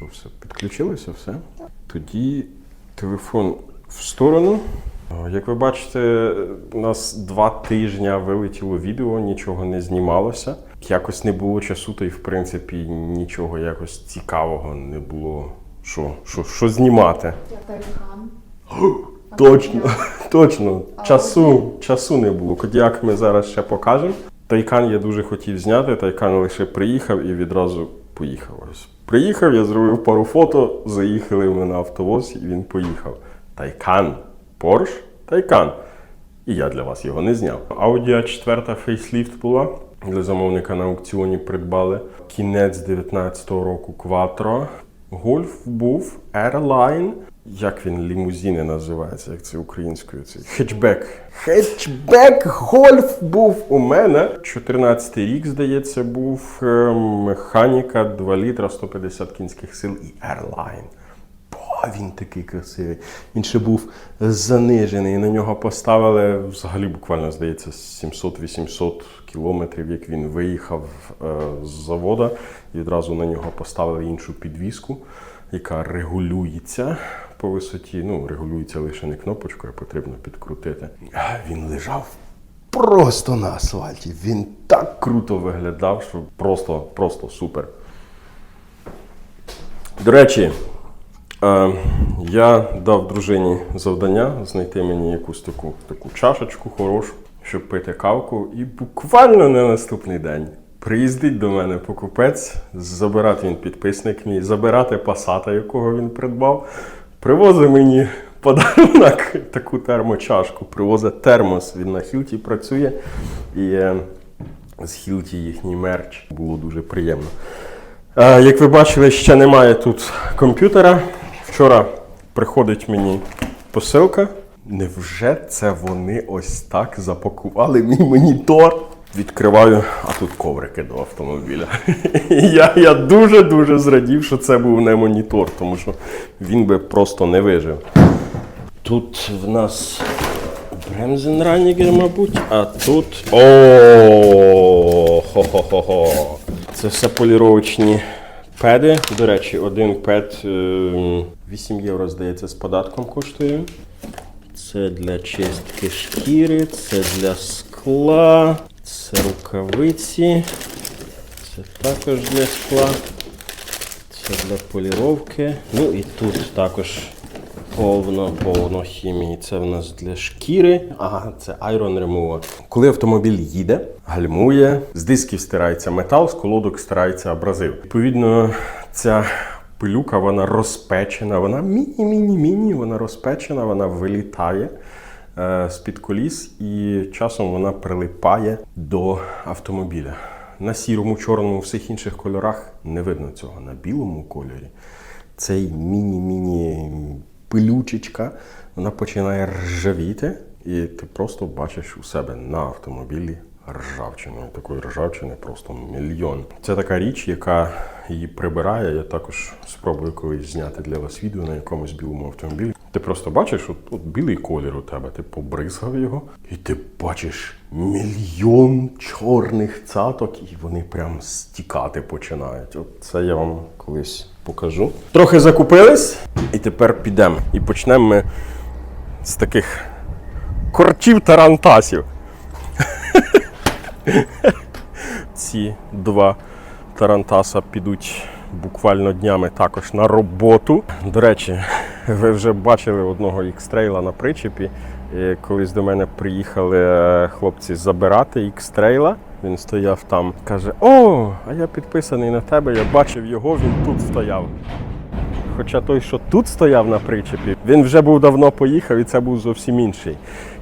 що все підключилося, все. Тоді телефон в сторону. Як ви бачите, у нас два тижні вилетіло відео, нічого не знімалося. Якось не було часу, та й в принципі нічого якось цікавого не було. Що, що, що знімати? Точно, точно. Часу, часу не було. Кодіак ми зараз ще покажемо. Тайкан я дуже хотів зняти. Тайкан лише приїхав і відразу поїхав. Ось. Приїхав, я зробив пару фото, заїхали ми на автовоз і він поїхав. Тайкан, Порш, Тайкан. І я для вас його не зняв. Audi a 4 фейсліфт була. Для замовника на аукціоні придбали. Кінець 19-го року Quattro. Гольф був Airline. Як він лімузини називається, як це українською? Це хетчбек. Хетчбек гольф був у мене. 14-й рік, здається, був е, механіка 2 літра 150 кінських сил і Airline. Бо він такий красивий. Він ще був занижений. На нього поставили взагалі буквально, здається, 700-800 кілометрів, як він виїхав е, з завода. І відразу на нього поставили іншу підвіску, яка регулюється по висоті. Ну, регулюється лише не кнопочкою, а потрібно підкрутити. А Він лежав просто на асфальті. Він так круто виглядав, що просто, просто супер. До речі, е, я дав дружині завдання знайти мені якусь таку, таку чашечку хорошу, щоб пити кавку. І буквально на наступний день приїздить до мене покупець, забирати він підписник мій, забирати пасата, якого він придбав, привозить мені подарунок, таку термочашку, привозить термос. Він на Хілті працює. І е, з Хілті їхній мерч було дуже приємно. Е, Як ви бачили, ще немає тут комп'ютера. Вчора приходить мені посилка. Невже це вони ось так запакували мій монітор? Відкриваю, а тут коврики до автомобіля. Я, я дуже-дуже зрадів, що це був не монітор, тому що він би просто не вижив. Тут в нас Бремзенранігер, мабуть, а тут. О, хо-хо-хо-хо. Це все поліровочні педи. До речі, один пед ем, 8 євро, здається, з податком коштує. Це для чистки шкіри, це для скла, це рукавиці, це також для скла, це для поліровки. Ну і тут також повно, повно хімії. Це в нас для шкіри. Ага, це Iron Remover. Коли автомобіль їде, гальмує, з дисків стирається метал, з колодок стирається абразив. Відповідно, ця пилюка вона розпечена, вона міні-міні-міні, вона розпечена, вона вилітає з-під коліс і часом вона прилипає до автомобіля. На сірому, чорному, всіх інших кольорах не видно цього. На білому кольорі цей міні-міні пилючечка, вона починає ржавіти, і ти просто бачиш у себе на автомобілі ржавчину. І Такої ржавчини просто мільйон. Це така річ, яка її прибирає. Я також спробую колись зняти для вас відео на якомусь білому автомобілі. Ти просто бачиш, от, от білий колір у тебе, ти побризгав його, і ти бачиш мільйон чорних цяток, і вони прям стікати починають. От це я вам колись покажу. Трохи закупились, і тепер підемо. І почнемо ми з таких корчів тарантасів. Ці два тарантаса підуть буквально днями також на роботу. До речі, ви вже бачили одного ікстрейла на причепі. І Колись до мене приїхали е, хлопці забирати ікстрейла. Він стояв там, каже: О, а я підписаний на тебе, я бачив його, він тут стояв. Хоча той, що тут стояв на причепі, він вже був давно поїхав, і це був зовсім інший.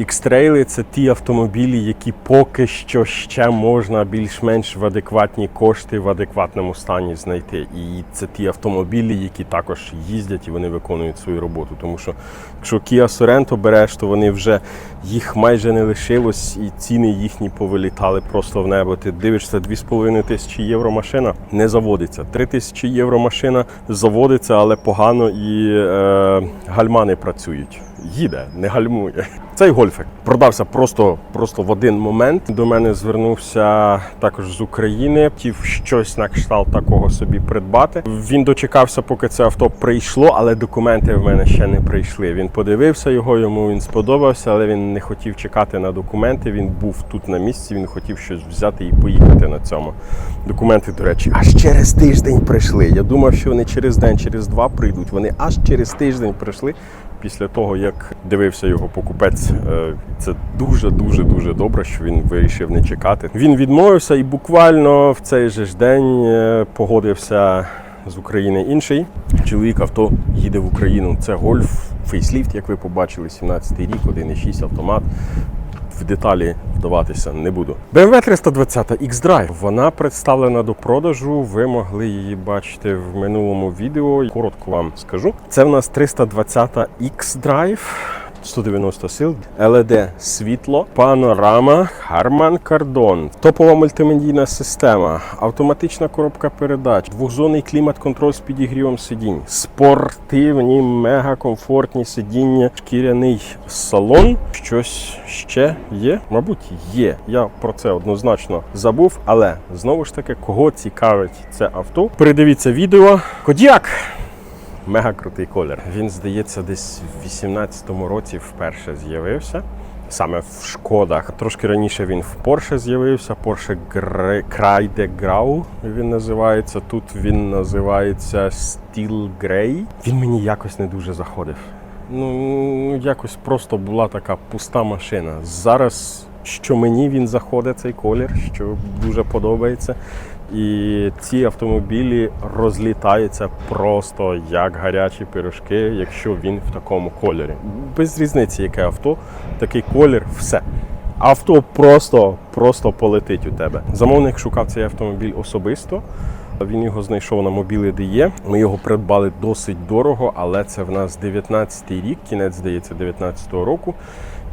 Ікстрейли це ті автомобілі, які поки що ще можна більш-менш в адекватні кошти в адекватному стані знайти. І це ті автомобілі, які також їздять і вони виконують свою роботу. Тому що якщо Kia Sorento береш, то вони вже їх майже не лишилось, і ціни їхні повилітали просто в небо. Ти дивишся 2,5 тисячі євро машина не заводиться. 3 тисячі євро машина заводиться, але погано і е, гальма не працюють. Їде, не гальмує. Цей гольфик продався просто, просто в один момент. До мене звернувся також з України. Хотів щось на кшталт такого собі придбати. Він дочекався, поки це авто прийшло, але документи в мене ще не прийшли. Він подивився його, йому він сподобався, але він не хотів чекати на документи. Він був тут на місці. Він хотів щось взяти і поїхати на цьому. Документи, до речі, аж через тиждень прийшли. Я думав, що вони через день, через два прийдуть. Вони аж через тиждень прийшли. Після того, як дивився його покупець, Е, це дуже дуже дуже добре, що він вирішив не чекати. Він відмовився і буквально в цей же ж день е, погодився з України інший. Чоловік авто їде в Україну. Це гольф, фейсліфт, як ви побачили, 17-й рік, 1.6 автомат. В деталі вдаватися не буду. BMW 320 X-Drive. Вона представлена до продажу. Ви могли її бачити в минулому відео. Коротко вам скажу. Це в нас 320 X-Drive. 190 сил, LED світло, панорама, Harman Kardon, топова мультимедійна система, автоматична коробка передач, двохзонний клімат-контроль з підігрівом сидінь, спортивні, мегакомфортні сидіння, шкіряний салон. Щось ще є? Мабуть, є. Я про це однозначно забув, але знову ж таки, кого цікавить це авто, передивіться відео. Кодіак! Мега крутий колір. Він, здається, десь в 18-му році вперше з'явився. Саме в шкодах. Трошки раніше він в Porsche з'явився. Gre- Крайде Grau він називається. Тут він називається Steel Grey. Він мені якось не дуже заходив. Ну, якось просто була така пуста машина. Зараз, що мені він заходить, цей колір, що дуже подобається. І ці автомобілі розлітаються просто як гарячі пирожки, якщо він в такому кольорі. Без різниці, яке авто, такий колір, все. Авто просто, просто полетить у тебе. Замовник шукав цей автомобіль особисто. Він його знайшов на мобілі DE. Ми його придбали досить дорого, але це в нас 19-й рік, кінець здається, 19-го року.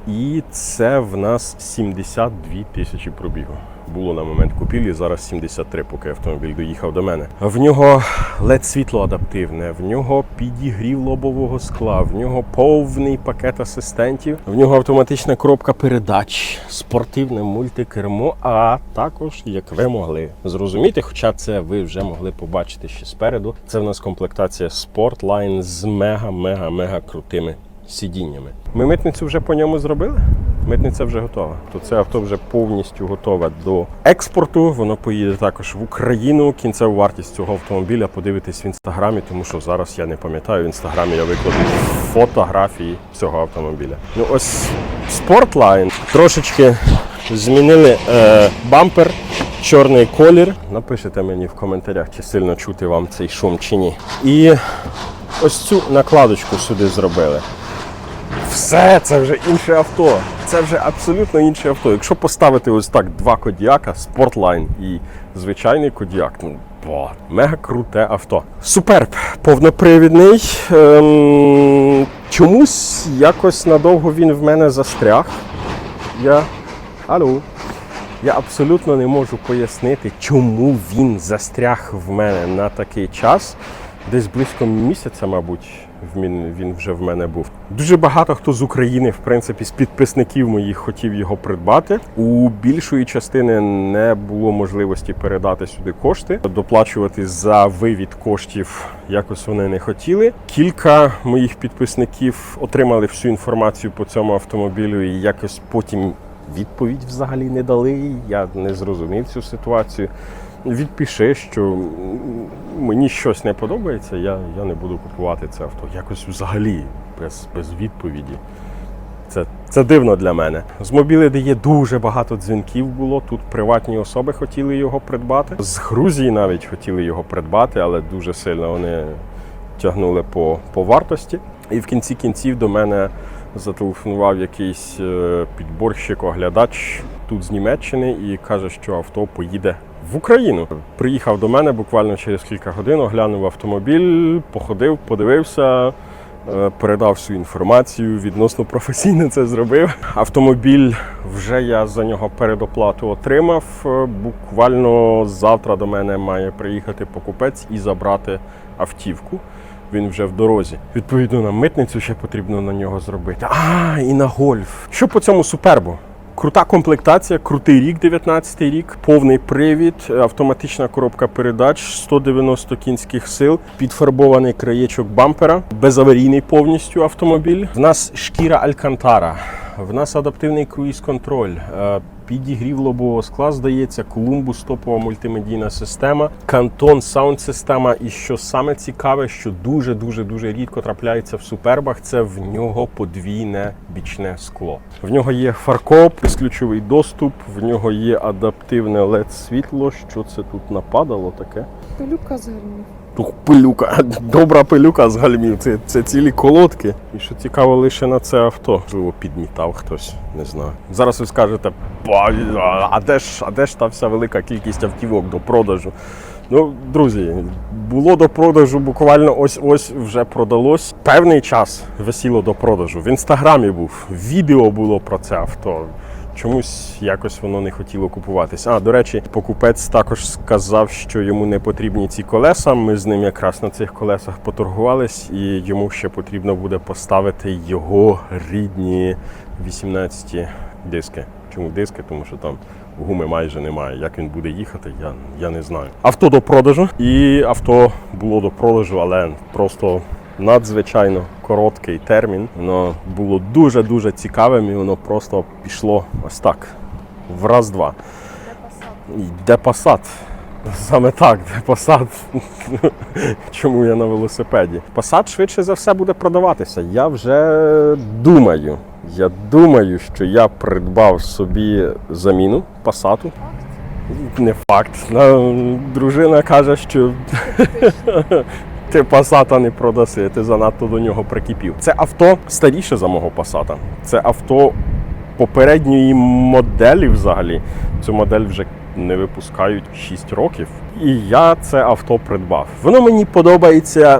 І це в нас 72 тисячі пробігу. Було на момент купівлі, зараз 73, поки автомобіль доїхав до мене. В нього led світло адаптивне, в нього підігрів лобового скла, в нього повний пакет асистентів, в нього автоматична коробка передач, спортивне мультикермо, а також, як ви могли зрозуміти, хоча це ви вже могли побачити ще спереду. Це в нас комплектація Sportline з мега-мега-мега крутими сидіннями. Ми митницю вже по ньому зробили. Митниця вже готова. То це авто вже повністю готове до експорту. Воно поїде також в Україну. Кінцеву вартість цього автомобіля подивитись в інстаграмі, тому що зараз я не пам'ятаю. В інстаграмі я викладу фотографії цього автомобіля. Ну ось Sportline трошечки змінили е, бампер, чорний колір. Напишите мені в коментарях, чи сильно чути вам цей шум чи ні. І ось цю накладочку сюди зробили. Все, це вже інше авто. Це вже абсолютно інше авто. Якщо поставити ось так два кодіака, Sportline і звичайний кодіак, ну бо, мега круте авто. Суперб, повнопривідний. Ем, чомусь якось надовго він в мене застряг. Я. Алло. Я абсолютно не можу пояснити, чому він застряг в мене на такий час. Десь близько місяця, мабуть, він, він вже в мене був. Дуже багато хто з України, в принципі, з підписників моїх хотів його придбати. У більшої частини не було можливості передати сюди кошти, доплачувати за вивід коштів якось вони не хотіли. Кілька моїх підписників отримали всю інформацію по цьому автомобілю і якось потім відповідь взагалі не дали. Я не зрозумів цю ситуацію. Відпиши, що мені щось не подобається, я, я не буду купувати це авто. Якось взагалі без, без відповіді. Це, це дивно для мене. З мобіли, де є дуже багато дзвінків було. Тут приватні особи хотіли його придбати. З Грузії навіть хотіли його придбати, але дуже сильно вони тягнули по, по вартості. І в кінці кінців до мене зателефонував якийсь е, підборщик, оглядач тут з Німеччини і каже, що авто поїде в Україну. Приїхав до мене буквально через кілька годин, оглянув автомобіль, походив, подивився. е, Передав всю інформацію, відносно професійно це зробив. Автомобіль вже я за нього передоплату отримав. Е, Буквально завтра до мене має приїхати покупець і забрати автівку. Він вже в дорозі. Відповідно, на митницю ще потрібно на нього зробити. А, і на гольф. Що по цьому супербу? Крута комплектація, крутий рік, 19 рік, повний привід, автоматична коробка передач, 190 кінських сил, підфарбований краєчок бампера, безаварійний повністю автомобіль. В нас шкіра Алькантара, в нас адаптивний круїз-контроль. Підігрів лобового скла, здається, Колумбус топова мультимедійна система, Кантон саунд система. І що саме цікаве, що дуже дуже рідко трапляється в супербах, це в нього подвійне бічне скло. В нього є фаркоп, безключовий доступ, в нього є адаптивне led світло. Що це тут нападало таке? Пилюка з гальмів. Тух, пилюка, добра пилюка з гальмів. Це, це цілі колодки. І що цікаво, лише на це авто. Можливо, підмітав хтось, не знаю. Зараз ви скажете, а де ж, а де ж та вся велика кількість автівок до продажу? Ну, друзі, було до продажу буквально ось ось вже продалось. Певний час висіло до продажу. В інстаграмі був, відео було про це авто. Чомусь якось воно не хотіло купуватися. А, до речі, покупець також сказав, що йому не потрібні ці колеса. Ми з ним якраз на цих колесах поторгувались, і йому ще потрібно буде поставити його рідні 18 диски. Чому диски? Тому що там гуми майже немає. Як він буде їхати, я, я не знаю. Авто до продажу, і авто було до продажу, але просто надзвичайно короткий термін. Воно було дуже-дуже цікавим і воно просто пішло ось так. В раз-два. Де посад? Саме так, де посад. Чому я на велосипеді? Посад швидше за все буде продаватися. Я вже думаю. Я думаю, що я придбав собі заміну пасату. Не факт. Дружина каже, що ти пасата не продаси, ти занадто до нього прикипів. Це авто старіше за мого пасата. Це авто попередньої моделі взагалі. Цю модель вже не випускають 6 років. І я це авто придбав. Воно мені подобається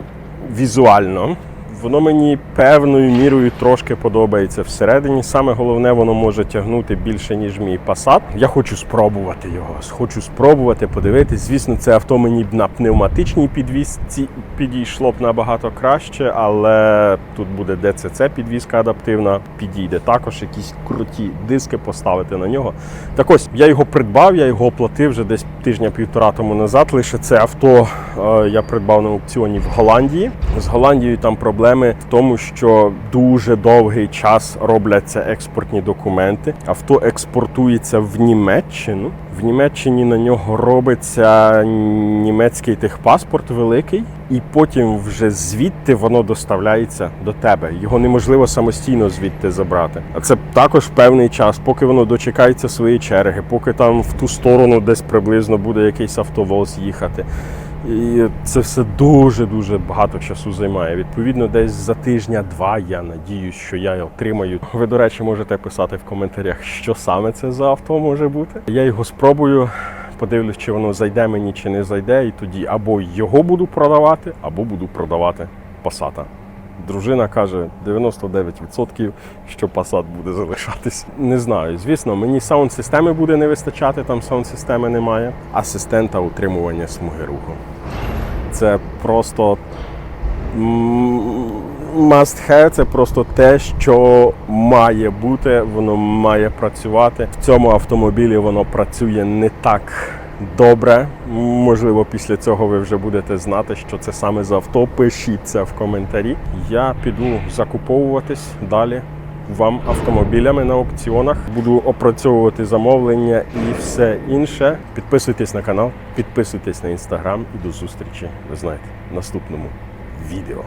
візуально. Воно мені певною мірою трошки подобається всередині. Саме головне, воно може тягнути більше, ніж мій Passat. Я хочу спробувати його. Хочу спробувати, подивитись. Звісно, це авто мені б на пневматичній підвісці підійшло б набагато краще, але тут буде ДЦЦ підвізка адаптивна, підійде також якісь круті диски поставити на нього. Так ось я його придбав, я його оплатив вже десь тижня-півтора тому назад. Лише це авто е, я придбав на аукціоні в Голландії. З Голландією там проблеми в тому, що дуже довгий час робляться експортні документи. Авто експортується в Німеччину. В Німеччині на нього робиться німецький техпаспорт великий, і потім вже звідти воно доставляється до тебе. Його неможливо самостійно звідти забрати. А це також певний час, поки воно дочекається своєї черги, поки там в ту сторону десь приблизно буде якийсь автовоз їхати. І це все дуже дуже багато часу займає. Відповідно, десь за тижня-два я надіюсь, що я отримаю. Ви, до речі, можете писати в коментарях, що саме це за авто може бути. Я його спробую. Подивлюсь, чи воно зайде мені, чи не зайде, і тоді або його буду продавати, або буду продавати Passat. Дружина каже 99%, що Passat буде залишатись. Не знаю. Звісно, мені саунд-системи буде не вистачати, там саунд-системи немає. Асистента утримування смуги руху. Це просто must have, це просто те, що має бути, воно має працювати. В цьому автомобілі воно працює не так добре. Можливо, після цього ви вже будете знати, що це саме за авто. Пишіть це в коментарі. Я піду закуповуватись далі. Вам автомобілями на аукціонах буду опрацьовувати замовлення і все інше. Підписуйтесь на канал, підписуйтесь на інстаграм і до зустрічі. Ви знаєте, в наступному відео.